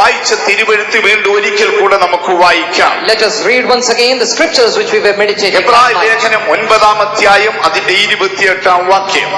വായിച്ച തിരുവെഴുത്ത് വീണ്ടും ഒരിക്കൽ കൂടെ നമുക്ക് വായിക്കാം Let us read once again the scriptures which we were meditating. എബ്രായ ലേഖനം ഒൻപതാം അധ്യായം അതിന്റെ ഇരുപത്തിയെട്ടാം വാക്യം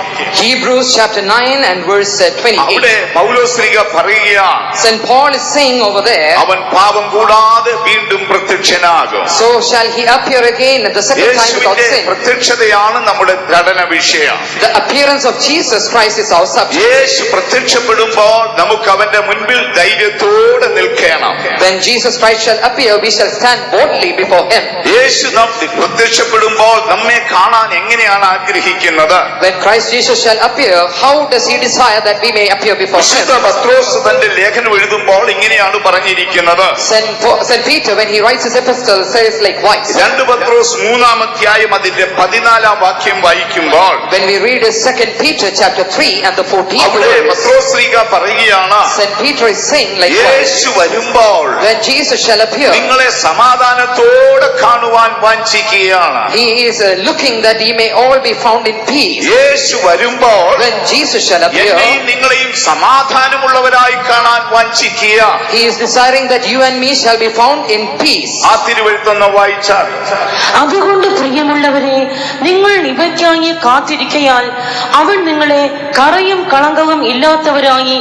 Hebrews chapter 9 and verse uh, 28. അവിടെ പൗലോസ്ലിക പറയുകയാണ് St. Paul is saying over there, അവൻ പാപം കൂടാതെ വീണ്ടും പ്രത്യക്ഷനാകും So shall he appear again at the second time without sin. പ്രത്യക്ഷതയാണ് നമ്മുടെ പഠന വിഷയം The appearance of Jesus Christ is our subject. യേശു പ്രത്യക്ഷപ്പെടുമ്പോൾ നമുക്ക് അവന്റെ മുൻപിൽ ധൈര്യത്തോടെ നിൽക്കണം When Jesus Christ shall appear, we shall stand boldly before him. യേശു നാം പ്രത്യക്ഷപ്പെടുമ്പോൾ നമ്മെ കാണാൻ എങ്ങനെയാണ് ആഗ്രഹിക്കുന്നത് When Christ Jesus shall appear, how does he desire that we may appear before him? വിശുദ്ധ പത്രോസ് തന്റെ ലേഖനം എഴുതുമ്പോൾ ഇങ്ങനെയാണ് പറഞ്ഞിരിക്കുന്നത് Saint, Po- Saint Peter, when he writes his epistle, says likewise. രണ്ട് പത്രോസ് മൂന്നാം അധ്യായം അതിന്റെ പതിനാലാം വാക്യം വായിക്കുമ്പോൾ When we read his second Peter chapter 3 and the 14th അവിടെ verse, പത്രോസ്ലിക പറയുകയാണ് Saint Peter is saying likewise. യേശു വരുമ്പോൾ When Jesus shall appear, നിങ്ങളെ സമാധാനത്തോടെ കാണുവാൻ വാഞ്ചിക്കുകയാണ് he is uh, looking that ye may all be found in peace. യേശു വരുമ്പോൾ When Jesus shall appear, നിങ്ങളെയും സമാധാനമുള്ളവരായി കാണാൻ വാഞ്ചിക്കുക he is desiring that you and me shall be found in peace. ആ തിരുവഴുത്തൊന്ന് വായിച്ചാൽ അതുകൊണ്ട് പ്രിയമുള്ളവരെ നിങ്ങൾ ഇവയ്ക്കായി കാത്തിരിക്കയാൽ അവൻ നിങ്ങളെ കറയും കളങ്കവും ഇല്ലാത്തവരായി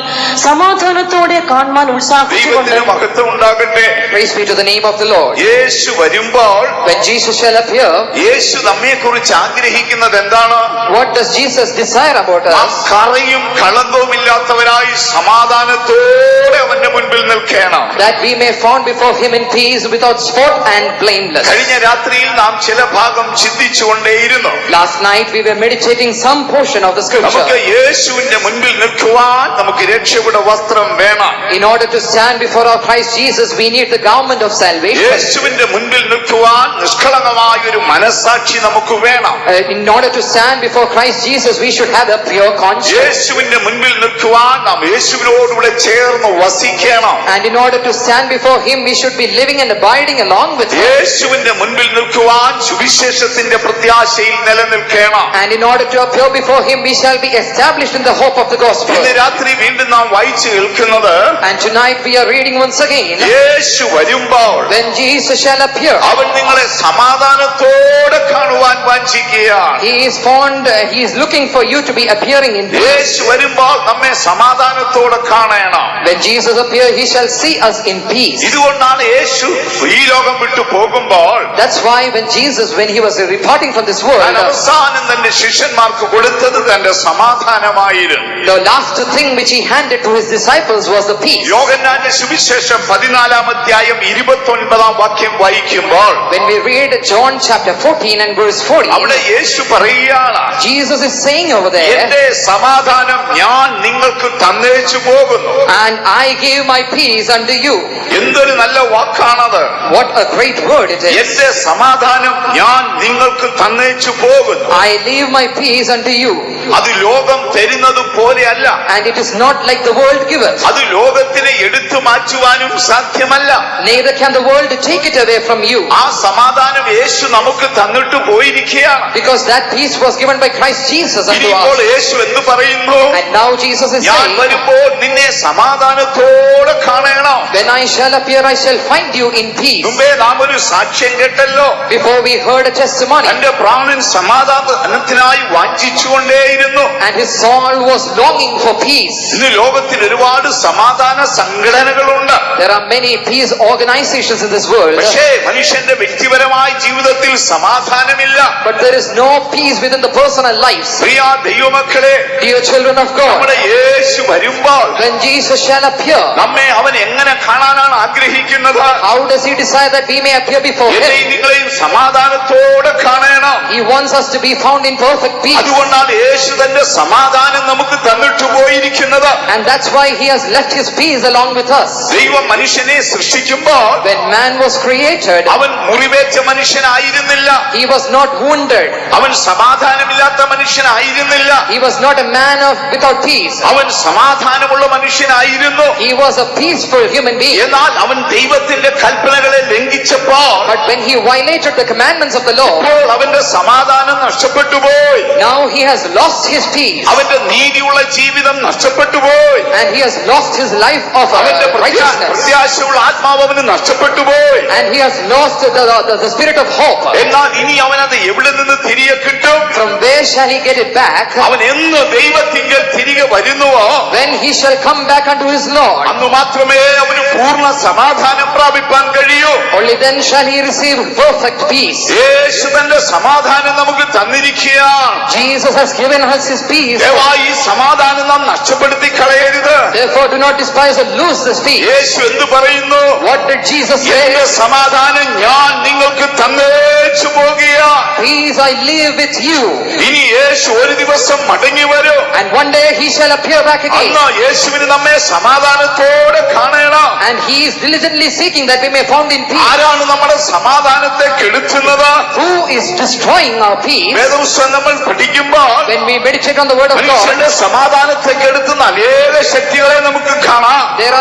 സമാധാനത്തോടെ കാണുവാൻ ഉത്സാഹിച്ചുകൊണ്ട് ദൈവത്തിന് മഹത്വം ഉണ്ടാകട്ടെ Praise be to the name of the Lord. യേശു വരുമ്പോൾ When Jesus shall appear, യേശു നമ്മെ കുറിച്ച് ആഗ്രഹിക്കുന്നത് എന്താണ് what does Jesus desire about ആ us? കറയും കളങ്കവും ഇല്ലാത്തവരായി സമാധാനത്തോടെ അവന്റെ മുൻപിൽ നിൽക്കണം That we may found before him in peace without spot and blameless. കഴിഞ്ഞ രാത്രിയിൽ നാം ചില ഭാഗം ചിന്തിച്ചുകൊണ്ടേയിരുന്നു Last night we were meditating some portion of the നമുക്ക് scripture. യേശുവിന്റെ മുൻപിൽ നിൽക്കുവാൻ നമുക്ക് രക്ഷയുടെ വസ്ത്രം വേണം In order to stand before our Christ Jesus, we need the garment of salvation. യേശുവിന്റെ മുൻപിൽ നിൽക്കുവാൻ നിഷ്കളങ്കമായ ഒരു മനസാക്ഷി നമുക്ക് വേണം Uh, in order to stand before Christ Jesus, we should have a pure conscience. യേശുവിന്റെ മുൻപിൽ നിൽക്കുവാൻ നാം യേശുവിനോടുകൂടെ ചേർന്ന് വസിക്കണം And in order to stand before Him, we should be living and abiding along with Him. യേശുവിന്റെ മുൻപിൽ നിൽക്കുവാൻ സുവിശേഷത്തിന്റെ പ്രത്യാശയിൽ നിലനിൽക്കണം And in order to appear before Him, we shall be established in the hope of the gospel. ഇന്ന് രാത്രി വീണ്ടും നാം വായിച്ചു കേൾക്കുന്നത് And tonight we are reading once again, യേശു വരുമ്പോൾ when Jesus shall appear, അവൻ നിങ്ങളെ സമാധാനത്തോടെ കാണുവാൻ വാഞ്ചിക്കുകയാണ് He is found, uh, He is looking for you to be appearing in peace. യേശു വരുമ്പോൾ നമ്മെ സമാധാനത്തോടെ കാണണം When Jesus appear, He shall see us in peace. ഇതുകൊണ്ടാണ് യേശു ഈ ലോകം വിട്ടു പോകുമ്പോൾ That's why when Jesus, when He was departing from this താൻ world, uh, അവസാനം തന്റെ ശിഷ്യന്മാർക്ക് കൊടുത്തത് തന്റെ സമാധാനമായിരുന്നു the last thing which He handed to His disciples was the peace. യോഗന്നാന്റെ സുവിശേഷം പതിനാലാം അധ്യായം ഇരുപത്തി ഒൻപതാം വാക്യം വായിക്കുമ്പോൾ When we read John chapter 14 and verse 40, അവിടെ യേശു പറയുകയാണ് Jesus is saying over there, എന്റെ സമാധാനം ഞാൻ നിങ്ങൾക്ക് തന്നേച്ചു പോകുന്നു and I give my peace unto you. എന്തൊരു നല്ല വാക്കാണത് What a great word it is. എന്റെ സമാധാനം ഞാൻ നിങ്ങൾക്ക് തന്നേച്ചു പോകുന്നു I leave my peace unto you. അത് ലോകം തരുന്നത് പോലെയല്ല And it is not like the world giveth. അത് ലോകത്തിനെ എടുത്തു എടുത്തു മാറ്റുവാനും സാധ്യമല്ല. ആ സമാധാനം യേശു നമുക്ക് തന്നിട്ട് പോയിരിക്കുകയാണ്. Because that peace was given by Christ Jesus ഇപ്പോൾ യേശു എന്ന് പറയുന്നു? ഞാൻ വരുമ്പോൾ നിന്നെ സമാധാനത്തോടെ കാണണം. I I appear find you in peace മുമ്പേ ഒരു സാക്ഷ്യം കേട്ടല്ലോ. ബിഫോർ വി ഹേർഡ് എന്റെ പ്രാണൻ സമാധാനത്തിനായി വാഞ്ചിച്ചുകൊണ്ടേയിരുന്നു. ആൻഡ് ഹിസ് സോൾ വാസ് ലോങ്ങിങ് ഫോർ പീസ് ഇന്ന് ലോകത്തിൽ ഒരുപാട് സമാധാന സംഘ സംഘടനകളുണ്ട് There are many peace organizations in this world, പക്ഷേ മനുഷ്യന്റെ വ്യക്തിപരമായ ജീവിതത്തിൽ സമാധാനമില്ല but there is no peace within the personal lives. പ്രിയ ദൈവമക്കളെ Dear children of God, നമ്മുടെ യേശു വരുമ്പോൾ when Jesus shall appear, നമ്മെ അവൻ എങ്ങനെ കാണാനാണ് ആഗ്രഹിക്കുന്നത് how does he decide that we may appear before എന്നെയും him? നിങ്ങളെയും സമാധാനത്തോടെ കാണണം He wants us to be found in perfect peace. അതുകൊണ്ടാണ് യേശു തന്റെ സമാധാനം നമുക്ക് തന്നിട്ട് പോയിരിക്കുന്നത് And that's why he has left his peace along with us. ദൈവം മനുഷ്യനെ സൃഷ്ടിക്കുമ്പോൾ When man was created, അവൻ മുറിവേറ്റ മനുഷ്യനായിരുന്നില്ല he was not wounded. അവൻ സമാധാനമില്ലാത്ത മനുഷ്യനായിരുന്നില്ല He was not a man of without peace. അവൻ സമാധാനമുള്ള മനുഷ്യനായിരുന്നു He was a peaceful human human being. എന്നാൽ അവൻ ദൈവത്തിന്റെ കൽപ്പനകളെ ലംഘിച്ചപ്പോൾ But when he violated the commandments of the law, ഇപ്പോൾ അവന്റെ സമാധാനം നഷ്ടപ്പെട്ടു പോയി now he has lost his peace. അവന്റെ നീതിയുള്ള ജീവിതം നഷ്ടപ്പെട്ടു പോയി And he has lost his life of uh, അവന്റെ പ്രത്യാ- righteousness. പ്രത്യാശയുള്ള ആത്മാവ് അവന് നഷ്ടപ്പെട്ടു പോയി And he has lost the, the, the spirit of hope. എന്നാൽ ഇനി അവനത് എവിടെ നിന്ന് തിരികെ കിട്ടും From where shall he get it back? അവൻ എന്ന് ദൈവത്തിങ്കൽ തിരികെ വരുന്നുവോ When he shall come back unto his Lord. അന്ന് മാത്രമേ അവന് പൂർണ്ണ സമാധാനം പ്രാപിപ്പാൻ കഴിയൂ Only then shall he receive perfect peace. യേശു തന്റെ സമാധാനം നമുക്ക് തന്നിരിക്കുകയാണ് Jesus has given us his peace. ദയവായി ഈ സമാധാനം നാം നഷ്ടപ്പെടുത്തി കളയരുത് Therefore do not despise or lose this peace. യേശു എന്ത് പറയുന്നു What did Jesus എന്റെ say? സമാധാനം ഞാൻ നിങ്ങൾക്ക് തന്നേച്ചു pogiya Peace I live with you. ഇനി യേശു ഒരു ദിവസം മടങ്ങി വരും And one day he shall appear back again. അന്ന് യേശുവിന് നമ്മെ സമാധാനത്തോടെ കാണണം And he is diligently seeking that we may found in peace. ആരാണ് നമ്മുടെ സമാധാനത്തെ കെടുത്തുന്നത് Who is destroying our peace? വേദപുസ്തകം നമ്മൾ പഠിക്കുമ്പോൾ When we meditate on the word of God, മനുഷ്യന്റെ സമാധാനത്തെ കെടുത്തുന്ന അനേക ശക്തികളെ നമുക്ക് കാണാം there are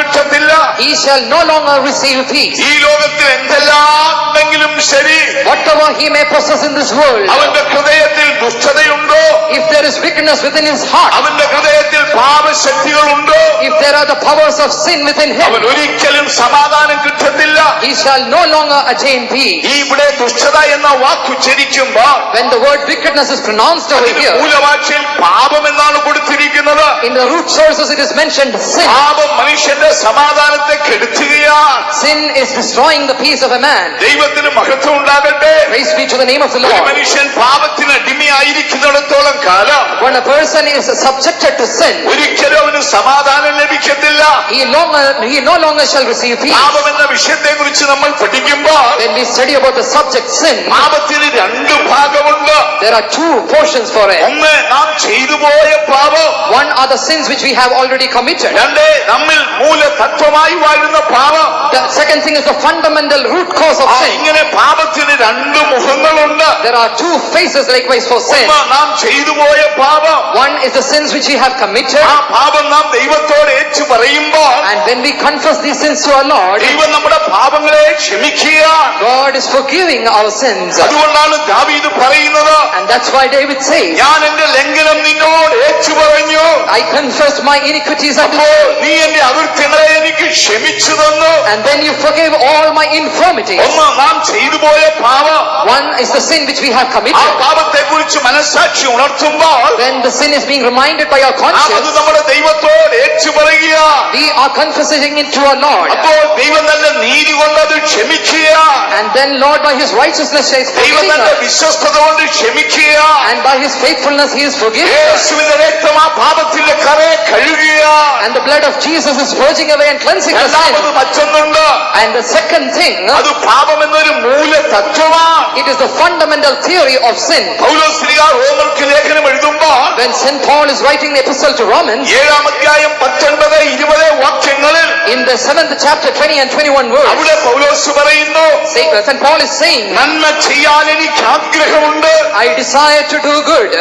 കിട്ടത്തില്ല he shall no longer receive peace. ഈ ലോകത്തിൽ എന്തെല്ലാം ഉണ്ടെങ്കിലും ശരി Whatever he may possess in this world, അവന്റെ ഹൃദയത്തിൽ ദുഷ്ടതയുണ്ടോ if there is wickedness within his heart, അവന്റെ ഹൃദയത്തിൽ പാപശക്തികളുണ്ടോ if there are the powers of sin within him, അവൻ ഒരിക്കലും സമാധാനം കിട്ടത്തില്ല he shall no longer attain peace. ഈ ഇവിടെ ദുഷ്ടത എന്ന വാക്കുച്ചരിക്കുമ്പോൾ When the word wickedness is pronounced over here, മൂലഭാഷയിൽ പാപം എന്നാണ് കൊടുത്തിരിക്കുന്നത് in the root sources it is mentioned sin. പാപം മനുഷ്യന്റെ സമാധാനത്തെ കെടുത്തുകയാണ് Sin is destroying the peace of a man. ദൈവത്തിന് മഹത്വം ഉണ്ടാകട്ടെ Praise be to the name of the ഒരു Lord. മനുഷ്യൻ പാപത്തിന് അടിമയായിരിക്കുന്നിടത്തോളം കാലം When a person is subjected to sin, ഒരിക്കലും അവന് സമാധാനം ലഭിക്കത്തില്ല he, longer, he no longer shall receive peace. പാപം എന്ന വിഷയത്തെ കുറിച്ച് നമ്മൾ പഠിക്കുമ്പോൾ When we study about the subject sin, പാപത്തിന് രണ്ട് ഭാഗമുണ്ട് there are two portions for it. ഒന്ന് നാം ചെയ്തു പോയ പാപം One are the sins which we have already committed. രണ്ട് നമ്മിൽ മൂല തത്വമായി വാഴുന്ന പാപം The second thing is the fundamental root cause of ആ, sin. ഇങ്ങനെ പാപത്തിന് രണ്ട് മുഖങ്ങളുണ്ട് There are two faces likewise for sin. ഒന്ന് നാം ചെയ്തു പോയ പാപം One is the sins which we have committed. ആ പാപം നാം ദൈവത്തോട് ഏറ്റു പറയുമ്പോൾ And when we confess these sins to our Lord, ദൈവം നമ്മുടെ പാപങ്ങളെ ക്ഷമിക്കുക God is forgiving our sins. അതുകൊണ്ടാണ് ദാവീദ് പറയുന്നത് And that's why David says, ഞാൻ എന്റെ ലംഘനം നിന്നോട് ഏറ്റു പറഞ്ഞു I confessed my iniquities unto അപ്പോൾ you. നീ എന്റെ അകൃത്യങ്ങളെ എനിക്ക് ക്ഷമിച്ചു തന്നു And then you forgave all my infirmities. ഒന്ന് നാം ചെയ്തു പോയ പാപം One is the sin which we have ആ committed. പാപത്തെ കുറിച്ച് മനസ്സാക്ഷി ഉണർത്തുമ്പോൾ When the sin is being reminded by our നാം അത് conscience, നമ്മുടെ ദൈവത്തോട് ഏറ്റു പറയുക we are confessing it to our Lord. അപ്പോൾ ദൈവം തന്റെ നീതി കൊണ്ട് അത് ക്ഷമിക്കുക And then Lord by his righteousness is ദൈവം forgiving തന്റെ us. വിശ്വസ്തത കൊണ്ട് ക്ഷമിക്കുക And by his faithfulness he is forgiving us. യേശുവിന്റെ രക്തം ആ പാപത്തിന്റെ കറയെ കഴുകുക And the blood of Jesus is purging away and cleansing the രണ്ടാമത് sin. മറ്റൊന്നുണ്ട് And the second thing, അത് പാപം എന്നൊരു മൂല തത്വമാണ് it is the fundamental theory of sin. പൗലോസ്ലിക റോമർക്ക് ലേഖനം എഴുതുമ്പോൾ When St. Paul is writing the epistle to Romans, ഏഴാം അധ്യായം പത്തൊൻപത് ഇരുപത് വാക്യങ്ങളിൽ in the seventh chapter 20 and 21 verse, അവിടെ പൗലോസ് പറയുന്നു St. Paul is saying, നന്മ ചെയ്യാൻ എനിക്ക് ആഗ്രഹമുണ്ട് I desire to do good,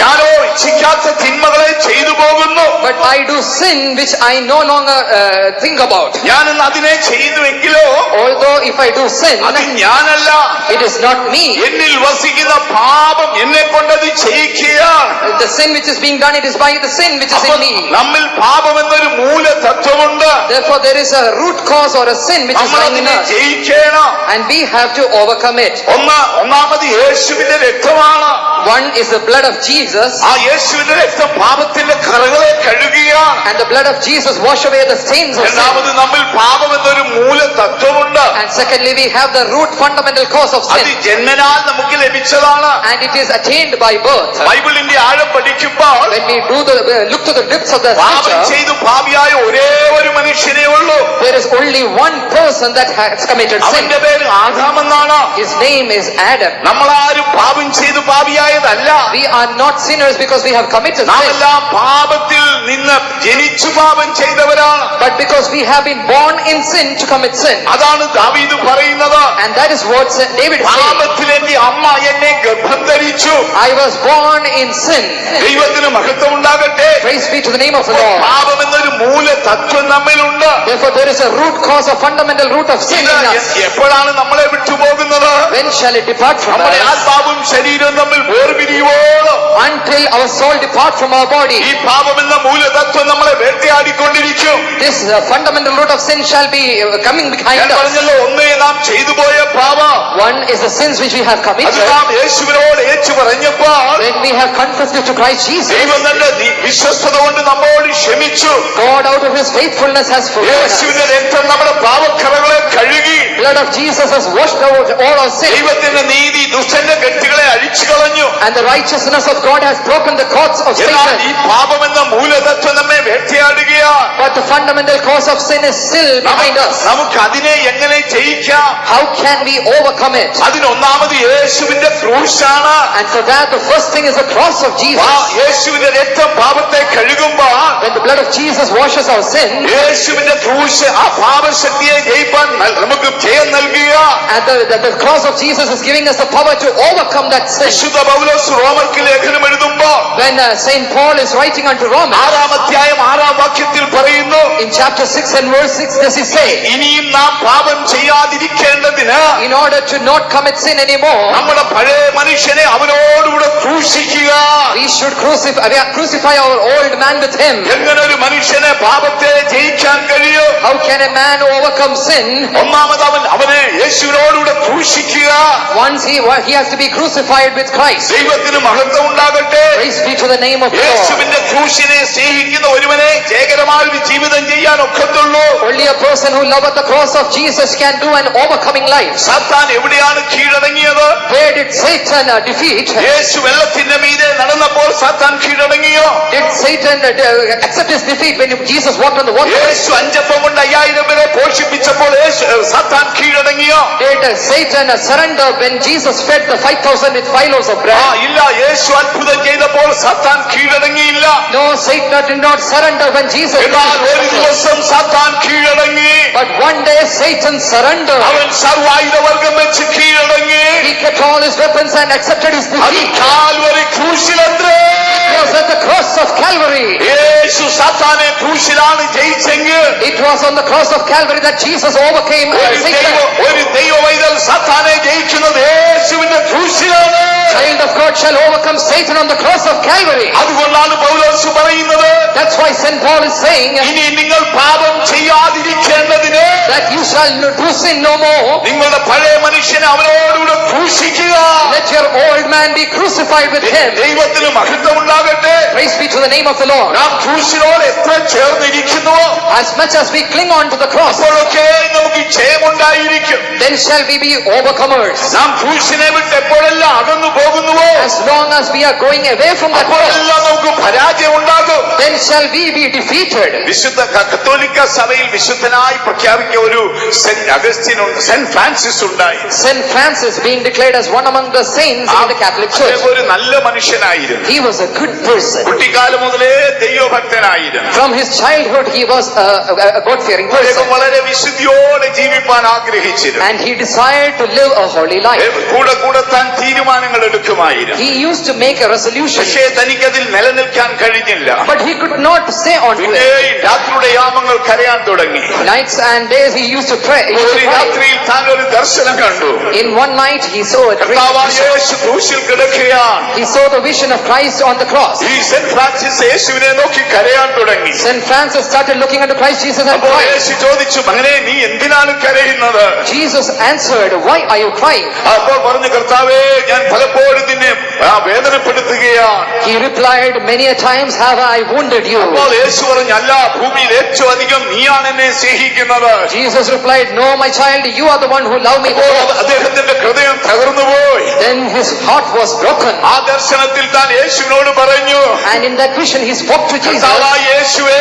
ഞാനോ ഇച്ഛിക്കാത്ത തിന്മകളെ ചെയ്തു പോകുന്നു but I do sin which I no longer uh, think about. ഞാൻ ഇന്ന് അതിനെ ചെയ്യുന്നുവെങ്കിലോ Although if I do sin, അത് ഞാനല്ല it is not me. എന്നിൽ വസിക്കുന്ന പാപം എന്നെ കൊണ്ടത് ചെയ്യിക്കുകയാണ് The sin which is being done, it is by the sin which is അപ്പോൾ in me. നമ്മിൽ പാപം എന്നൊരു മൂല തത്വമുണ്ട് Therefore, there is a root cause or a sin which is നമ്മൾ lying in അതിനെ us, ജയിക്കണം and we have to overcome it. ഒന്ന് ഒന്നാമത് യേശുവിന്റെ രക്തമാണ് One is the blood of Jesus, ആ യേശുവിന്റെ രക്തം പാപത്തിന്റെ കറകളെ കഴുകുകയാണ് and the blood of Jesus wash away the stains of sin. രണ്ടാമത് നമ്മിൽ പാപം എന്നൊരു മൂല തത്വമുണ്ട് And secondly, we have the root fundamental cause of അത് sin. ജന്മനാൽ നമുക്ക് ലഭിച്ചതാണ് And it is attained by birth. ബൈബിളിന്റെ ആഴം പഠിക്കുമ്പോൾ When we do the, uh, look to the depths of the പാപം scripture, ചെയ്തു പാപിയായ ഒരേ ഒരു മനുഷ്യനേ ഉള്ളൂ there is only one person that has committed sin. അവന്റെ പേര് ആദാമെന്നാണ് His name is Adam. നമ്മളാരും പാപം ചെയ്തു പാപിയായതല്ല We are not sinners because we have committed നാം sin, എല്ലാം പാപത്തിൽ നിന്ന് ജനിച്ചു പാപം ചെയ്തവരാണ് but because we have been born in sin to commit sin. അതാണ് ദാവീദ് പറയുന്നത് And that is what David is saying. പാപത്തിൽ എന്റെ അമ്മ എന്നെ ഗർഭം ധരിച്ചു I was born in sin. ദൈവത്തിന് മഹത്വം പരിശുദ്ധം ഉണ്ടാകട്ടെ പാപം എന്നൊരു മൂല തത്വം സിൻ എപ്പോഴാണ് നമ്മളെ വിട്ടുപോകുന്നത്? നമ്മുടെ ആത്മാവും ശരീരവും തമ്മിൽ വേർപിരിയുവോളം. Soul depart from our body ഈ പാപം എന്ന മൂല തത്വം നമ്മളെ വേട്ടയാടിക്കൊണ്ടിരിക്കും. Fundamental root of sin shall be coming ഒന്നേ നാം ചെയ്തു പോയ One is the sins which we have അത് committed. നാം യേശുവിനോട് ഏറ്റു പറഞ്ഞപ്പോൾ When we have confessed it to Christ Jesus, ദൈവം തന്റെ നി- വിശ്വസ്തത കൊണ്ട് നമ്മോട് ക്ഷമിച്ചു God out of his faithfulness has forgiven us. യേശുവിന്റെ രക്തം നമ്മുടെ പാപക്കറകളെ കഴുകി Blood of Jesus has washed out all our sin. ദൈവത്തിന്റെ നീതി ദുഷ്ടന്റെ കെട്ടുകളെ അഴിച്ചു കളഞ്ഞു And the righteousness of God has broken the cords of എന്നാൽ Satan. ഈ പാപം എന്ന മൂലതത്വം നമ്മെ വേട്ടയാടുകയാണ് But the fundamental cause of sin is still behind നമുക്ക് us. നമുക്ക് അതിനെ എങ്ങനെ ജയിക്കാം How can we overcome it? അതിനൊന്നാമത് യേശുവിന്റെ ക്രൂശാണ് And for that, the first thing is the cross of Jesus. ആ യേശുവിന്റെ രക്തം പാപത്തെ കഴുകുമ്പോൾ When the blood of Jesus washes our sin, യേശുവിന്റെ ക്രൂശ് ആ പാപശക്തിയെ ജയിപ്പാൻ നൽ- നമുക്ക് ജയം നൽകുക and the, the, the cross of Jesus is giving us the power to overcome that sin. വിശുദ്ധ പൗലോസ് റോമർക്ക് ലേഖനം എഴുതുമ്പോ When uh, Saint Paul is writing unto Romans, ആറാം അധ്യായം ആറാം വാക്യത്തിൽ പറയുന്നു in chapter 6 and verse 6, this is say, ഇനിയും നാം പാപം ചെയ്യാതിരിക്കേണ്ടതിന് in order to not commit sin anymore, നമ്മുടെ പഴയ മനുഷ്യനെ അവനോടുകൂടെ ക്രൂശിക്കുക we should crucify, we are crucify our old man with him. എങ്ങനെ ഒരു മനുഷ്യനെ പാപത്തെ ജയിക്കാൻ കഴിയും How can a man overcome sin? ഒന്നാമത് അവൻ അവനെ യേശുവിനോടുകൂടെ ക്രൂശിക്കുക Once he, he has to be crucified with Christ. ദൈവത്തിന് മഹത്വം ഉണ്ടാകട്ടെ Praise be to the name of the Lord. യേശുവിന്റെ ക്രൂശിനെ സ്നേഹിക്കുന്ന ഒരുവനെ ജയകരമായ ഒരു ജീവിതം ചെയ്യാൻ ഒക്കത്തുള്ളൂ Only a person who loveth the cross of Jesus can do an overcoming life. സാത്താൻ എവിടെയാണ് കീഴടങ്ങിയത് Where did Satan uh, defeat? യേശു വെള്ളത്തിന്റെ മീതെ നടന്നപ്പോൾ സാത്താൻ കീഴടങ്ങിയോ Did Satan uh, uh, accept his defeat when Jesus walked on the water? യേശു അഞ്ചപ്പം കൊണ്ട് അയ്യായിരം പേരെ പോഷിപ്പിച്ചപ്പോൾ യേശു സാത്താൻ കീഴടങ്ങിയോ Did uh, Satan uh, surrender when Jesus fed the 5,000 with five loaves of ആ bread? ഇല്ല യേശു അത്ഭുതം ചെയ്തപ്പോൾ സാത്താൻ കീഴടങ്ങിയില്ല No, Satan did not surrender when Jesus എന്നാൽ ഒരു did. ദിവസം സാത്താൻ കീഴടങ്ങി But one day Satan surrendered. അവൻ സർവായുധവർഗം വെച്ച് കീഴടങ്ങി He kept all his weapons and accepted his അത് defeat. Calvary ക്രൂശിലത്രേ It was at the cross of Calvary. യേശു സാത്താനെ ക്രൂശിലാണ് ജയിച്ചെങ്കിൽ It was on the cross of Calvary that Jesus overcame uh, ഒരു ദൈവ Satan. ഒരു ദൈവവൈതൽ സാത്താനെ ജയിക്കുന്നത് യേശുവിന്റെ ക്രൂശിലാണ് Child of God shall overcome Satan on the cross of Calvary. അതുകൊണ്ടാണ് പൗലോസ് പറയുന്നത് That's why St. Paul is saying ഇനി നിങ്ങൾ പാപം ചെയ്യാതിരിക്കേണ്ടതിന് that you shall do sin no more. നിങ്ങളുടെ പഴയ മനുഷ്യനെ അവനോടുകൂടെ ക്രൂശിക്കുക Let your old man be crucified with him. ദൈവത്തിന് മഹത്വം ഉണ്ടാകട്ടെ Praise be to the name of the Lord. നാം ക്രൂശിനോട് എത്ര ചേർന്നിരിക്കുന്നുവോ As much as we cling on to the cross, അപ്പോഴൊക്കെ നമുക്ക് ജയമുണ്ടായിരിക്കും then shall we be overcomers. നാം ക്രൂശിനെ വിട്ട് എപ്പോഴെല്ലാം അകന്നു പോകുന്നുവോ As long as we are going away from that cross, അപ്പോഴെല്ലാം നമുക്ക് പരാജയം ഉണ്ടാകും then shall we be defeated. വിശുദ്ധ ക- കത്തോലിക്ക സഭയിൽ വിശുദ്ധനായി പ്രഖ്യാപിക്കുക ഒരു സെന്റ് അഗസ്റ്റിൻ ഉണ്ട് സെന്റ് ഫ്രാൻസിസ് ഉണ്ടായി Saint Francis being declared as one among the saints in the Catholic Church. അദ്ദേഹം ഒരു നല്ല മനുഷ്യനായിരുന്നു He was a good person. കുട്ടിക്കാലം മുതലേ ദൈവഭക്തനായിരുന്നു From his childhood, he was a, a, a God-fearing person. അദ്ദേഹം വളരെ വിശുദ്ധിയോടെ ജീവിപ്പാൻ ആഗ്രഹിച്ചിരുന്നു And he desired to live a holy life. കൂടെ കൂടെ താൻ തീരുമാനങ്ങൾ എടുക്കുമായിരുന്നു He used to make a resolution, പക്ഷേ തനിക്കതിൽ നിലനിൽക്കാൻ കഴിഞ്ഞില്ല but he could not stay on to പിന്നെ it. ഈ രാത്രിയുടെ യാമങ്ങൾ കരയാൻ തുടങ്ങി Nights and days he used to pray. He used ഒരു to cry. രാത്രിയിൽ താൻ ഒരു ദർശനം കണ്ടു In one night he saw a dream. കർത്താവായ യേശു ക്രൂശിൽ കിടക്കുകയാണ് He saw the vision of Christ on the cross. ഈ സെന്റ് ഫ്രാൻസിസ് യേശുവിനെ നോക്കി കരയാൻ തുടങ്ങി Saint Francis started looking at Christ Jesus and അപ്പോൾ cried. യേശു ചോദിച്ചു മകനെ നീ എന്തിനാണ് കരയുന്നത് Jesus answered, Why are you crying? അപ്പോൾ പറഞ്ഞു കർത്താവേ ഞാൻ പലപ്പോഴും നിന്നെ ആ, വേദനപ്പെടുത്തുകയാണ് He replied, Many a times have I wounded you. അപ്പോൾ യേശു പറഞ്ഞു അല്ല ഭൂമിയിൽ ഏറ്റവും അധികം നീയാണ് എന്നെ സ്നേഹിക്കുന്നത് Jesus replied, No, my child, you are the one who love me the അപ്പോൾ most. അദ്ദേഹത്തിന്റെ ഹൃദയം തകർന്നുപോയി Then his heart was broken. ആ ദർശനത്തിൽ താൻ യേശുവിനോട് പറഞ്ഞു And in that vision, he spoke to Jesus. കർത്താവായ യേശുവേ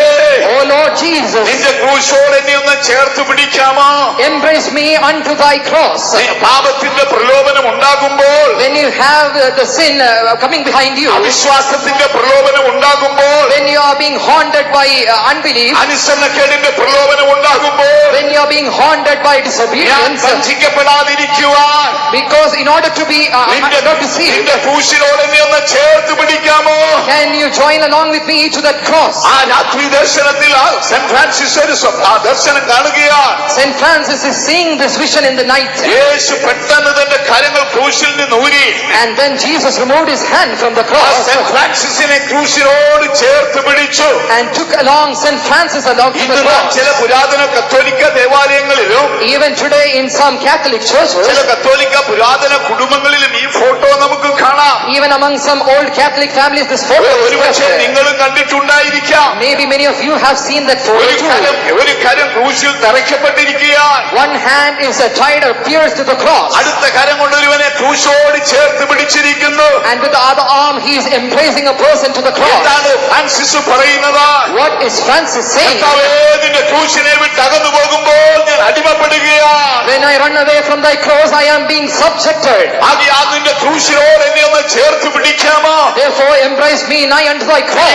Oh Lord Jesus, നിന്റെ ക്രൂശോട് എന്നെ ഒന്ന് ചേർത്ത് പിടിക്കാമോ embrace me unto thy cross. നീ പാപത്തിന്റെ പ്രലോഭനം ഉണ്ടാകുമ്പോൾ When you have uh, the sin uh, coming behind you, അവിശ്വാസത്തിന്റെ പ്രലോഭനം ഉണ്ടാകുമ്പോൾ when you are being haunted by uh, unbelief, അനുസരണക്കേടിന്റെ പ്രലോഭനം ഉണ്ടാകുമ്പോൾ when you are being haunted by ഞാൻ disobedience, വഞ്ചിക്കപ്പെടാതിരിക്കുവാൻ because in order to be uh, നിന്റെ not deceived, നിന്റെ ക്രൂശിനോട് എന്നെ ഒന്ന് ചേർത്ത് പിടിക്കാമോ can you join along with me to that cross? ആ രാത്രി ദർശനത്തിൽ ആ സെന്റ് ഫ്രാൻസിസ് ഒരു സ്വ- ആ ദർശനം കാണുകയാണ് Saint Francis is seeing this vision in the night. യേശു പെട്ടെന്ന് തന്റെ കരങ്ങൾ ക്രൂശിൽ നിന്ന് ഊരി And then Jesus removed his hand from the ആ cross സെന്റ് ഫ്രാൻസിസിനെ ക്രൂശിനോട് ചേർത്ത് പിടിച്ചു and took along Saint Francis along to ഇന്ന് the നാം cross. ചില പുരാതന കത്തോലിക്ക ദേവാലയങ്ങളിലും Even today in some Catholic churches, ചില കത്തോലിക്ക പുരാതന കുടുംബങ്ങളിലും ഈ ഫോട്ടോ നമുക്ക് കാണാം even among some old Catholic families, this photo is ഒരുപക്ഷെ there. നിങ്ങളും കണ്ടിട്ടുണ്ടായിരിക്കാം Maybe many of you have seen that photo ഒരു കരം too. ഒരു കരം ക്രൂശിൽ തറയ്ക്കപ്പെട്ടിരിക്കുകയാണ് One hand is uh, tied or pierced to the cross, അടുത്ത കരം കൊണ്ട് ഒരുവനെ ക്രൂശോട് ചേർത്ത് പിടിച്ചിരിക്കുന്നു and with the other arm he is embracing a person to the cross. എന്താണ് ഫ്രാൻസിസ് പറയുന്നത് What is Francis saying? കർത്താവേ, നിന്റെ ക്രൂശിനെ വിട്ട് അകന്നു പോകുമ്പോൾ ഞാൻ അടിമപ്പെടുകയാണ് When I run away from thy cross, I am being subjected. ആകെ നിന്റെ ക്രൂശിനോട് എന്നെ ഒന്ന് ചേർത്ത് പിടിക്കാമോ Therefore, embrace me nigh unto thy cross.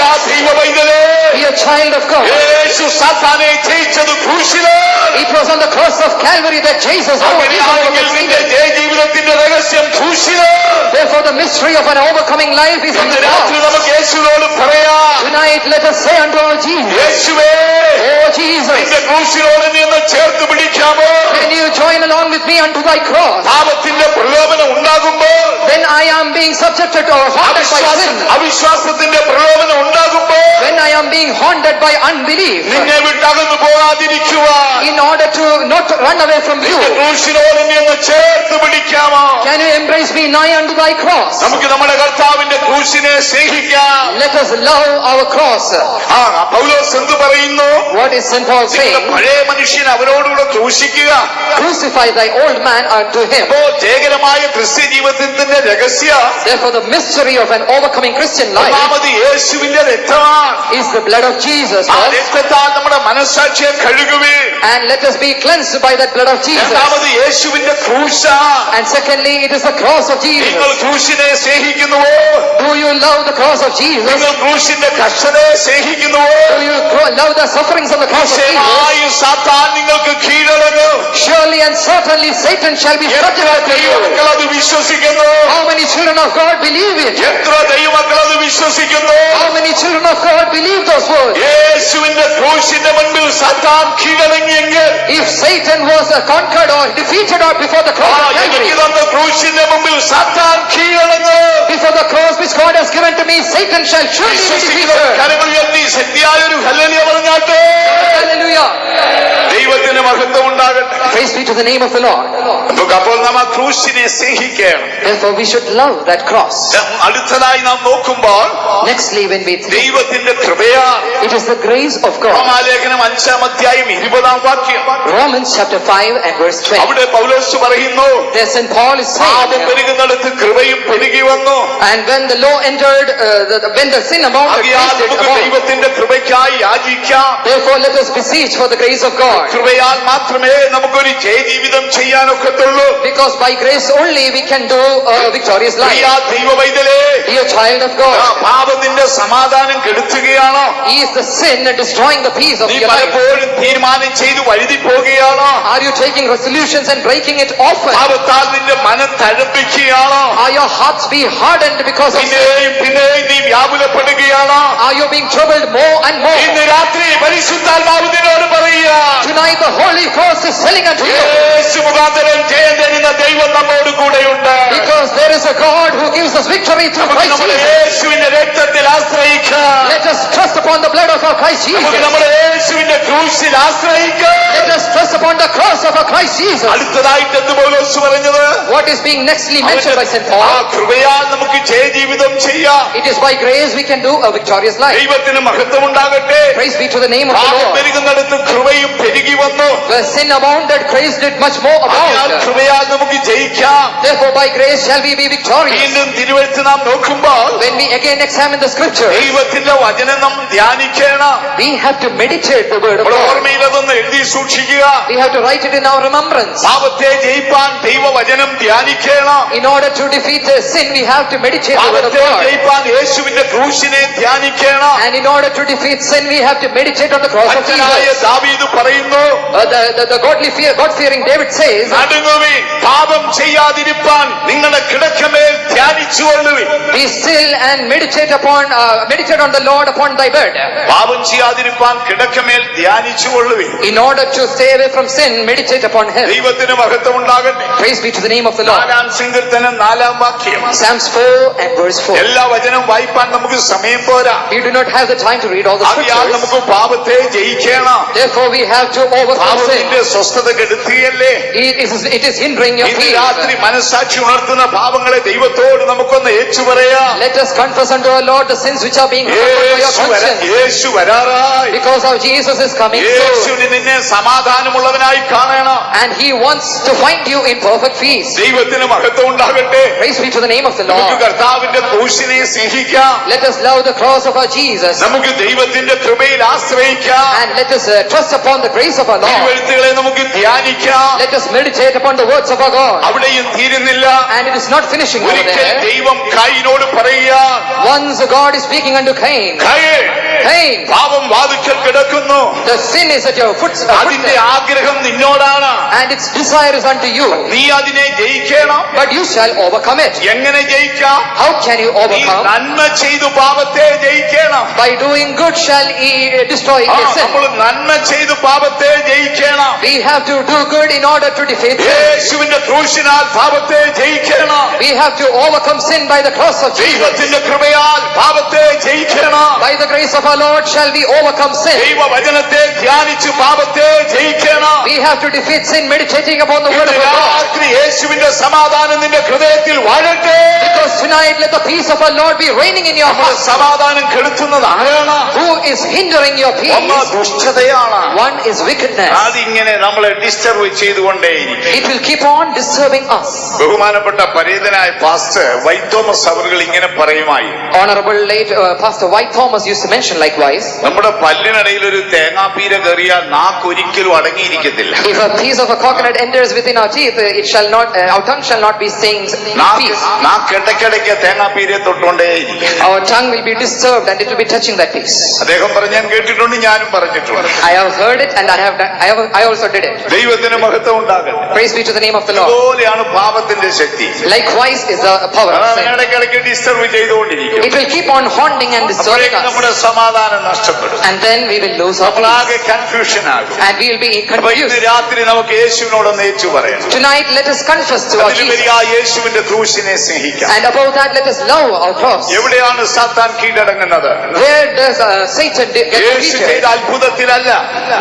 Be a child of God. It was on the cross of Calvary that Jesus Therefore the mystery of an overcoming life is in the Tonight let us say unto our Jesus, Oh Jesus, can you join along with me unto thy cross? Then I am being subjected to or haunted by sin. അവിശ്വാസത്തിന്റെ പ്രലോഭനം ഉണ്ടാകുമ്പോൾ when I am being haunted by unbelief, നിന്നെ വിട്ടകന്നു പോകാതിരിക്കുവാൻ in order to not run away from you, നിന്റെ ക്രൂശിനോട് നീ ഒന്ന് ചേർത്ത് പിടിക്കാമോ can you embrace me nigh unto thy cross? നമുക്ക് നമ്മുടെ കർത്താവിന്റെ ക്രൂശിനെ സ്നേഹിക്കാം Let us love our cross. ആ പൗലോസ് എന്ത് പറയുന്നു What is St. Paul നിങ്ങളുടെ saying? പഴയ മനുഷ്യൻ അവരോടുകൂടെ ക്രൂശിക്കുക Crucify thy old man unto him. അപ്പോ ജയകരമായ ക്രിസ്ത്യ ജീവിതത്തിന്റെ രഹസ്യ Therefore, the mystery of an overcoming Christian life ഒന്നാമത് യേശുവിന്റെ രക്തമാണ് is the blood of Jesus. ആ first. രക്തത്താൽ നമ്മുടെ മനസ്സാക്ഷിയെ കഴുകുവേ And let us be cleansed by that blood of Jesus. രണ്ടാമത് യേശുവിന്റെ ക്രൂശാണ് And secondly, it is the cross of നിങ്ങൾ Jesus. ക്രൂശിനെ സ്നേഹിക്കുന്നുവോ Do you love the cross of Jesus? നിങ്ങൾ ക്രൂശിന്റെ കഷ്ടതയെ സ്നേഹിക്കുന്നുവോ Do you gro- love the sufferings of the cross of Jesus? നിശ്ചയമായും സാത്താൻ നിങ്ങൾക്ക് കീഴടങ്ങും Surely and certainly Satan shall be എത്ര subject to you. ദൈവമക്കൾ അത് വിശ്വസിക്കുന്നു How many children of God believe it? എത്ര ദൈവമക്കൾ അത് വിശ്വസിക്കുന്നു. How many children of God believe those words? യേശുവിന്റെ ക്രൂശിന്റെ മുൻപിൽ സാത്താൻ കീഴടങ്ങിയെങ്കിൽ If Satan was uh, conquered or defeated or before the ആ cross of എനിക്ക് Calvary, തന്ന ക്രൂശിന്റെ മുമ്പിൽ സാത്താൻ കീഴടങ്ങും before the cross which God has given to me, Satan shall surely be വിശ്വസിക്കുന്നവർ defeated. കരങ്ങൾ ഉയർത്തി ശക്തിയായൊരു ഹല്ലേലൂയ പറഞ്ഞാട്ടെ Hallelujah. ദൈവത്തിന് മഹത്വം ഉണ്ടാകട്ടെ Praise be to the name of the Lord. നമുക്ക് അപ്പോൾ നാം ആ ക്രൂശിനെ സ്നേഹിക്കണം Therefore, we should love that cross. അടുത്തതായി നാം നോക്കുമ്പോൾ Nextly, when we think, ദൈവത്തിന്റെ കൃപയാണ് it is the grace of God. റോമാലേഖനം അഞ്ചാം അധ്യായം ഇരുപതാം വാക്യം Romans chapter 5 and verse 20. അവിടെ പൗലോസ് പറയുന്നു There St. Paul is പാപം saying, പെരുകുന്നിടത്ത് കൃപയും പെരുകി വന്നു and when the law entered, uh, the, the- when the sin abounded, ആകയാൽ grace did നമുക്ക് abound. ദൈവത്തിന്റെ കൃപയ്ക്കായി യാചിക്കാം Therefore, let us beseech for the grace of God. കൃപയാൽ മാത്രമേ നമുക്കൊരു ജയജീവിതം ചെയ്യാനൊക്കത്തുള്ളൂ Because by grace only we can do a victorious life. Priya ദൈവവൈതലേ Dear child of ആ God, പാപത്തിന്റെ സമാധാനം കെടുത്തുകയാണോ is the sin destroying the peace of നീ your life? പലപ്പോഴും തീരുമാനം ചെയ്ത് വഴുതി പോകുകയാണോ Are you taking resolutions and breaking it often? പാപത്താൽ നിന്റെ മനം തഴപ്പിക്കുകയാണോ Are your hearts be hardened because of sin? പിന്നെയും പിന്നെയും നീ വ്യാകുലപ്പെടുകയാണോ Are you being troubled more and more? ഇന്ന് രാത്രി പരിശുദ്ധാത്മാവ് നിന്നോട് പറയുക Tonight the Holy Ghost is telling unto you, യേശു മുഖാന്തരം ജയം തരുന്ന ദൈവം നമ്മോട് കൂടെയുണ്ട് because there is a God who gives us victory through നമുക്ക് Christ നമ്മുടെ Jesus. യേശുവിന്റെ രക്തത്തിൽ ആശ്രയിക്കാം Let us trust upon the blood of our Christ നമുക്ക് Jesus. നമ്മുടെ യേശുവിന്റെ ക്രൂശിൽ ആശ്രയിക്കാം Let us trust upon the cross cross of our Christ Jesus. അടുത്തതായിട്ട് എന്ത് പൗലോസ് പറഞ്ഞത് What is being nextly mentioned by St. ആ Paul? കൃപയാൽ നമുക്ക് ജയജീവിതം ചെയ്യാം It is by grace we can do a victorious life. ദൈവത്തിന് മഹത്വമുണ്ടാകട്ടെ Praise be to the name of the പാപം Lord. പെരുകുന്നിടത്ത് കൃപയും പെരുകി വന്നു Where sin abounded, grace did much more അതിനാൽ abound. കൃപയാൽ നമുക്ക് ജയിക്കാം Therefore, by grace shall we be victorious. വീണ്ടും തിരുവഴുത്ത് നാം നോക്കുമ്പോൾ When we again examine the scripture, ദൈവത്തിന്റെ വചനം നാം ധ്യാനിക്കണം we have to meditate the word of നമ്മുടെ God. ഓർമ്മയിൽ അതൊന്ന് എഴുതി സൂക്ഷിക്കുക We have to write it in our remembrance. പാപത്തെ ജയിപ്പാൻ ദൈവവചനം ധ്യാനിക്കണം In order to defeat the sin, we have to meditate the word of പാപത്തെ God. ജയിപ്പാൻ യേശുവിന്റെ ക്രൂശിനെ ധ്യാനിക്കണം And in order to defeat sin, we have to meditate on the cross of ഭക്തനായ Jesus. ദാവീദ് പറയുന്നു Uh, the, the, the godly fear, God-fearing David says, നടുങ്ങുവിൻ പാപം ചെയ്യാതിരിപ്പാൻ നിങ്ങളുടെ കിടക്കമേൽ ധ്യാനിച്ചുകൊള്ളുവിൻ Be still and meditate upon, uh, meditate on the Lord upon thy bed. പാപം ചെയ്യാതിരിപ്പാൻ കിടക്കമേൽ ധ്യാനിച്ചുകൊള്ളുവിൻ In order to stay away from sin, meditate upon Him. ദൈവത്തിന് മഹത്വം ഉണ്ടാകട്ടെ Praise be to the name of the Lord. നാലാം സങ്കീർത്തനം നാലാം വാക്യം Psalms 4 and verse 4. എല്ലാ വചനം വായിപ്പാൻ നമുക്ക് സമയം പോരാ We do not have the time to read all the അതിനാൽ scriptures. നമുക്ക് പാപത്തെ ജയിക്കണം Therefore, we have to overcome sin. പാപത്തിന്റെ സ്വസ്ഥത കെടുത്തുകയല്ലേ It is, it is hindering your ഇന്ന് peace. രാത്രി മനസ്സാക്ഷി ഉണർത്തുന്ന പാപങ്ങളെ ദൈവത്തോട് നമുക്കൊന്ന് ഏറ്റു പറയാം Let us confess unto our Lord the sins which are being confessed by your യേശു വര- conscience. Yeshu വരാറായി Because our Jesus is coming soon. യേശുവിന് നിന്നെ സമാധാനമുള്ളവനായി കാണണം And He wants to find you in perfect peace. ദൈവത്തിന് മഹത്വം ഉണ്ടാകട്ടെ Praise be to the name of the നമുക്ക് Lord. കർത്താവിന്റെ ക്രൂശിനെ സ്നേഹിക്കാം Let us love the cross of our Jesus. നമുക്ക് ദൈവത്തിന്റെ കൃപയിൽ ആശ്രയിക്കാം And let us uh, trust upon the grace of our Lord. തിരുവഴുത്തുകളെ നമുക്ക് ധ്യാനിക്കാം Let us meditate upon the words of our God. അവിടെയും തീരുന്നില്ല And it is not finishing over ഒരിക്കൽ there. ദൈവം കായിനോട് പറയുക Once God is speaking unto Cain. "കായേ, Cain, പാപം വാതിക്കൽ കിടക്കുന്നു the sin is at your foot, uh, അതിന്റെ footstep, ആഗ്രഹം നിന്നോടാണ് and its desire is unto you. നീ അതിനെ ജയിക്കണം But you shall overcome it. എങ്ങനെ ജയിക്കാം How can you നീ overcome? നന്മ ചെയ്തു പാപത്തെ ജയിക്കണം By doing good shall he destroy ആ, his sin. നമ്മൾ നന്മ ചെയ്തു പാപത്തെ ജയിക്കണം We have to do good in order to defeat sin. യേശുവിന്റെ ക്രൂശിനാൽ പാപത്തെ ജയിക്കണം We have to overcome sin by the cross of Jesus. ദൈവത്തിന്റെ കൃപയാൽ പാപത്തെ ജയിക്കണം By the grace of our Lord shall we overcome sin. ദൈവവചനത്തെ ധ്യാനിച്ച് പാപത്തെ ജയിക്കണം We have to defeat sin meditating upon the word of ഇന്ന് our God. രാത്രി യേശുവിന്റെ സമാധാനം നിന്റെ ഹൃദയത്തിൽ വാഴട്ടെ Because tonight let the peace of our Lord be reigning in your നമ്മുടെ heart. സമാധാനം കെടുത്തുന്നത് ആരാണ് Who is hindering your ഒന്ന് peace? ദുഷ്ടതയാണ് One is wickedness. അതിങ്ങനെ നമ്മളെ disturb ചെയ്തുകൊണ്ടേയിരിക്കും It will keep on disturbing us. ബഹുമാനപ്പെട്ട പരേതനായ പാസ്റ്റർ വൈത്തോമസ് അവറുകൾ ഇങ്ങനെ പറയുമായി Honorable late uh, Pastor White Thomas used to mention likewise, നമ്മുടെ പല്ലിനിടയിൽ ഒരു തേങ്ങാപ്പീര കയറിയാൽ നാക്ക് ഒരിക്കലും അടങ്ങിയിരിക്കത്തില്ല if a piece of a coconut enters within our teeth, uh, it shall not, uh, our tongue shall not be staying in നാക്ക് peace. നാക്ക് ഇടയ്ക്കിടയ്ക്ക് തേങ്ങാപ്പീരെ തൊട്ടുകൊണ്ടേയിരിക്കും Our tongue will be disturbed and it will be touching that piece. അദ്ദേഹം പറഞ്ഞ് ഞാൻ കേട്ടിട്ടുണ്ട് ഞാനും പറഞ്ഞിട്ടുണ്ട് I have heard it and I have done, I, have, I also did it. ദൈവത്തിന് മഹത്വം ഉണ്ടാകട്ടെ Praise be to the name of the Lord. അതുപോലെയാണ് പാപത്തിന്റെ ശക്തി Likewise is the power of അതാണ് sin. ഇടയ്ക്കിടയ്ക്ക് ഡിസ്റ്റർബ് ചെയ്തുകൊണ്ടിരിക്കും It will keep on haunting and disturbing അപ്പോഴേക്കും us. നമ്മുടെ സമാധാനം നഷ്ടപ്പെടും And then we will lose our peace. നമ്മളാകെ confusion ആകും And we will be അപ്പൊ ഇന്ന് confused. രാത്രി നമുക്ക് യേശുവിനോടൊന്ന് ഏറ്റു പറയണം Tonight let us confess to our അതിൽ Jesus. വലിയ ആ യേശുവിന്റെ ക്രൂശിനെ സ്നേഹിക്കാം And above that let us love our cross. എവിടെയാണ് സാത്താൻ കീഴടങ്ങുന്നത് Where does uh, Satan de- get യേശു ചെയ്ത defeated? അത്ഭുതത്തിലല്ല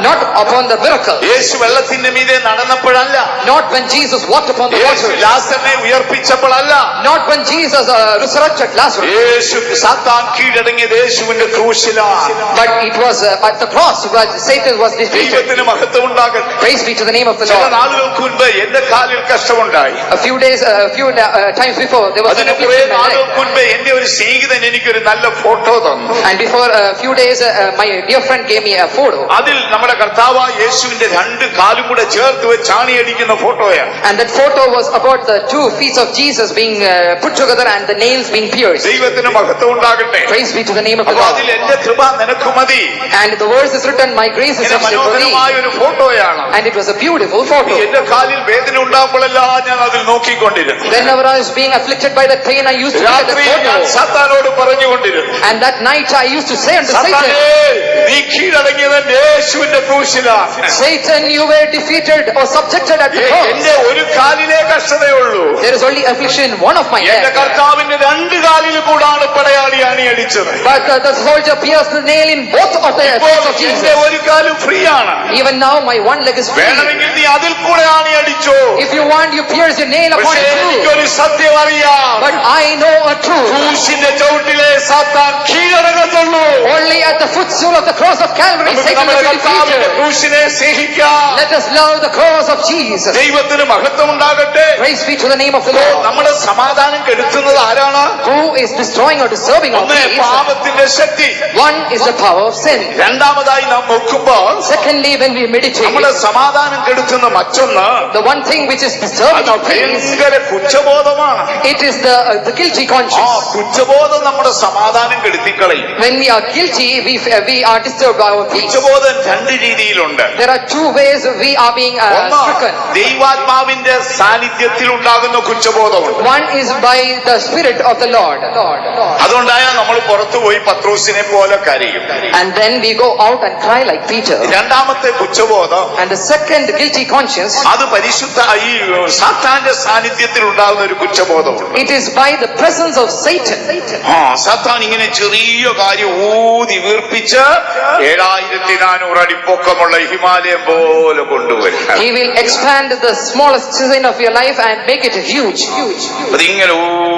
Not upon the miracle. യേശു വെള്ളത്തിന്റെ മീതെ നടന്നപ്പോഴല്ല Not when Jesus walked upon the Yeshu water. ലാസറിനെ ഉയർപ്പിച്ചപ്പോഴല്ല Not when Jesus uh, resurrected Lazarus. യേശു സാത്താൻ കീഴടങ്ങിയത് യേശുവിന്റെ ക്രൂശിലാണ് But it was uh, at the cross where Satan was defeated. ദൈവത്തിന് മഹത്വം ഉണ്ടാകട്ടെ Praise be to the name of the ചില Lord. നാളുകൾക്ക് മുൻപ് എന്റെ കാലിൽ കഷ്ടമുണ്ടായി A few days, a few uh, times before, there was an അതിന് കുറെ affliction in my leg. നാളുകൾക്ക് മുൻപ് എന്റെ ഒരു സ്നേഹിതൻ എനിക്കൊരു നല്ല ഫോട്ടോ തന്നു And before a few days, uh, my dear friend gave me a photo. അതിൽ നമ്മുടെ കർത്താവ് യേശുവിന്റെ രണ്ട് കാലും കൂടെ ചേർത്ത് വെച്ച് ആണിയടിക്കുന്ന ഫോട്ടോയാണ് And that photo was about the two feet of Jesus being uh, put together and the nails being pierced. ദൈവത്തിന് മഹത്വം ഉണ്ടാകട്ടെ Praise be to the name of the അപ്പൊ അതിൽ Lord. എന്റെ കൃപ നിനക്ക് മതി And the verse is written, My grace is ഇങ്ങനെ sufficient for മനോഹരമായ thee. ഒരു ഫോട്ടോയാണ് And it was a beautiful photo. എന്റെ കാലിൽ വേദന ഉണ്ടാകുമ്പോഴെല്ലാം ഞാൻ അതിൽ നോക്കിക്കൊണ്ടിരുന്നു Whenever I was being afflicted by that pain, I used to look at രാത്രി that ഞാൻ photo. സാത്താനോട് പറഞ്ഞുകൊണ്ടിരുന്നു And that night I used to say unto സാത്താനേ Satan, നീ കീഴടങ്ങിയത് യേശുവിന്റെ ക്രൂശിലാണ് Satan, you were defeated or subjected at the A- cross. എന്റെ ഒരു കാലിലെ കഷ്ടതയുള്ളൂ There is only affliction in one of my എന്റെ legs. കർത്താവിന്റെ രണ്ട് കാലിൽ കൂടാണ് പടയാളി അണിയടിച്ചത് But uh, the soldier pierced the nail in both of the ഇപ്പോൾ feet of എന്റെ Jesus. ഒരു കാലും ഫ്രീ ആണ് Even now, my one leg is free. വേണമെങ്കിൽ നീ അതിൽ കൂടെ അണിയടിച്ചോ If you want, you pierce your nail upon പക്ഷേ it too. എനിക്കൊരു സത്യം അറിയാം But I know a truth. ക്രൂശിന്റെ ചവിട്ടിലെ സാത്താൻ കീഴടങ്ങത്തുള്ളൂ Only at the footstool of the cross of Calvary, നമുക്ക് Satan നമ്മുടെ will be കർത്താവിന്റെ defeated. ക്രൂശിനെ സ്നേഹിക്കാം Let us love the cross of Jesus. ദൈവത്തിന് മഹത്വം ഉണ്ടാകട്ടെ Praise be to the name of the ഇപ്പോ Lord. നമ്മുടെ സമാധാനം കെടുത്തുന്നത് ആരാണ് Who is destroying or disturbing our ഒന്ന് peace? പാപത്തിന്റെ ശക്തി One is the power of sin. രണ്ടാമതായി നാം നോക്കുമ്പോൾ Secondly, when we meditate, നമ്മുടെ സമാധാനം കെടുത്തുന്ന മറ്റൊന്ന് the one thing which is disturbing അത് our peace, ഭയങ്കര കുറ്റബോധമാണ് it is the, uh, the guilty ആ conscience. കുറ്റബോധം നമ്മുടെ സമാധാനം കെടുത്തിക്കളയും When we are guilty, we, uh, we are പിടിച്ചുപോധം രണ്ട് രീതിയിലുണ്ട്. ദൈവാത്മാവിന്റെ സാന്നിധ്യത്തിൽ ഉണ്ടാകുന്ന കുച്ഛബോധമുണ്ട് one is by the spirit of the Lord അതുകൊണ്ടായാ നമ്മൾ പുറത്തുപോയി പത്രോസിനെ പോലെ കരയും. രണ്ടാമത്തെ കുറ്റബോധം സെക്കൻഡ് ഗിൽറ്റി കോൺഷ്യസ് അത് പരിശുദ്ധ ഈ സാത്താന്റെ സാന്നിധ്യത്തിൽ ഉണ്ടാകുന്ന ഒരു കുറ്റബോധം it is by the presence of sight സാത്താൻ ഇങ്ങനെ ചെറിയ കാര്യം ഊതി വീർപ്പിച്ച് ഏഴായിരത്തി നാനൂറ് അടി ഹിമാലയം പോലെ കൊണ്ടുവരും He will expand the smallest sin of your life and make it huge. huge. അതിങ്ങനെ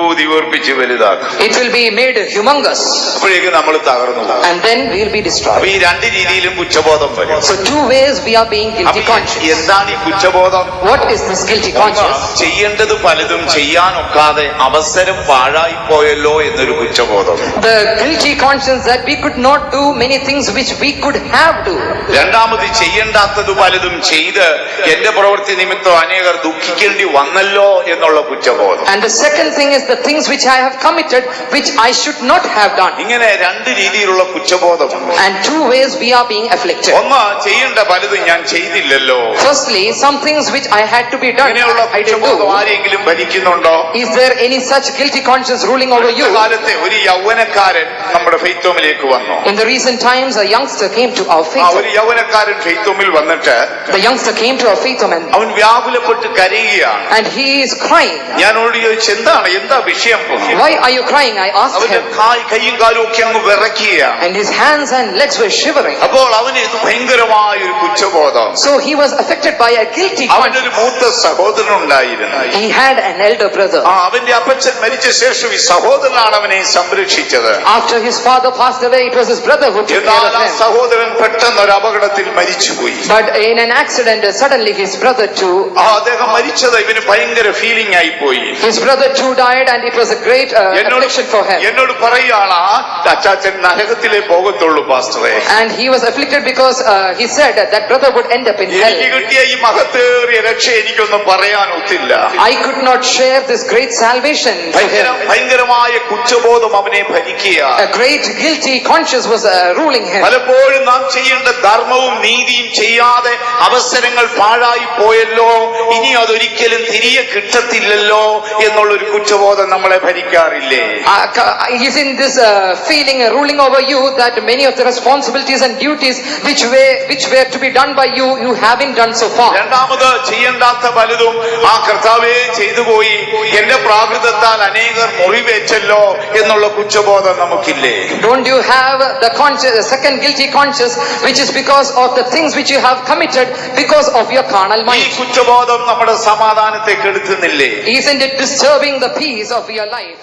ഊതി വീർപ്പിച്ച് വലുതാക്കും It will be made humongous. അപ്പോഴേക്ക് നമ്മൾ തകർന്നു പോകും. And then we will be അപ്പൊ destroyed. ഈ രണ്ട് രീതിയിലും കുറ്റബോധം വരും So two ways we are being അപ്പൊ guilty conscious. എന്താണ് ഈ കുറ്റബോധം What is this guilty conscience? ചെയ്യേണ്ടത് പലതും ചെയ്യാനൊക്കാതെ അവസരം പാഴായി പോയല്ലോ എന്നൊരു കുറ്റബോധം The guilty conscience that we could not do many things which we could have do. രണ്ടാമത് ചെയ്യേണ്ടാത്തത് പലതും ചെയ്ത് എന്റെ പ്രവൃത്തി നിമിത്തം അനേകർ ദുഃഖിക്കേണ്ടി വന്നല്ലോ എന്നുള്ള കുറ്റബോധം And the second thing is the things which I have committed which I should not have done. ഇങ്ങനെ രണ്ട് രീതിയിലുള്ള കുറ്റബോധമുണ്ട് And two ways we are being afflicted. ഒന്ന് ചെയ്യേണ്ട പലതും ഞാൻ ചെയ്തില്ലല്ലോ Firstly, some things which I had to be done, ഇങ്ങനെയുള്ള I didn't കുറ്റബോധം do. ആരെങ്കിലും ഭരിക്കുന്നുണ്ടോ Is there any such guilty conscience ruling over you? കാലത്തെ ഒരു യൗവനക്കാരൻ നമ്മുടെ ഫെയ്ത്തോമിലേക്ക് വന്നു In the recent times, a youngster came to our ആ faith. ഒരു യൗവനക്കാരൻ ഫെയ്ത്തോമിൽ വന്നിട്ട് The youngster came to our faith and, അവൻ വ്യാകുലപ്പെട്ട് കരയുകയാണ് and he is crying. ഞാനോട് ചോദിച്ചു എന്താണ് എന്താ വിഷയം Why are you crying? I asked അവന്റെ him. കായ് കൈയും കാലും ഒക്കെ അങ്ങ് വിറയ്ക്കുകയാണ് And his hands and legs were shivering. അപ്പോൾ അവന് ഇത് ഭയങ്കരമായ ഒരു കുറ്റബോധം So he was affected by a guilty അവന്റെ ഒരു conscience. മൂത്ത സഹോദരൻ ഉണ്ടായിരുന്നു He had an elder brother. ആ അവന്റെ അപ്പച്ചൻ മരിച്ച ശേഷം ഈ സഹോദരനാണ് അവനെ സംരക്ഷിച്ചത് After his father passed away, it was his brother who took care എന്നാൽ ആ of him. സഹോദരൻ പെട്ടെന്ന് ഒരു അപകടത്തിൽ മരിച്ചുപോയി But in an accident, suddenly his brother too, ആ അദ്ദേഹം മരിച്ചത് ഇവന് ഭയങ്കര ഫീലിംഗ് ആയി പോയി his brother too died and it was a great uh, എന്നോട് affliction for him. എന്നോട് പറയുകയാണ് ആ അച്ചാച്ചൻ നരകത്തിലേ പോകത്തുള്ളൂ പാസ്റ്ററെ And he was afflicted because uh, he said that that brother would end up in എനിക്ക് hell. കിട്ടിയ ഈ മഹത്തേറിയ രക്ഷ എനിക്കൊന്നും പറയാൻ ഒത്തില്ല I could not share this great salvation to ഭയങ്കര him. ഭയങ്കരമായ കുറ്റബോധം അവനെ ഭരിക്കുക A great guilty conscience was uh, ruling him. പലപ്പോഴും നാം ചെയ്യേണ്ട ധർമ്മവും നീതിയും ചെയ്യാതെ അവസരങ്ങൾ പാഴായി പോയല്ലോ. ഇനി അതൊരിക്കലും തിരികെ കിട്ടത്തില്ലല്ലോ എന്നുള്ള ഒരു കുറ്റബോധം നമ്മളെ ഭരിക്കാറില്ലേ? രണ്ടാമത് ചെയ്യേണ്ടാത്ത പലതും ആ കർത്താവേ ചെയ്തു പോയി. എന്റെ പ്രാകൃതത്താൽ അനേകർ എന്നുള്ള കുറ്റബോധം നമുക്കില്ലേ? Don't you have the conscious second guilty conscience, which is because of the things which you have committed because of your carnal ഈ mind? കുറ്റബോധം നമ്മുടെ സമാധാനത്തെ കെടുത്തുന്നില്ലേ Isn't it disturbing the peace of your life?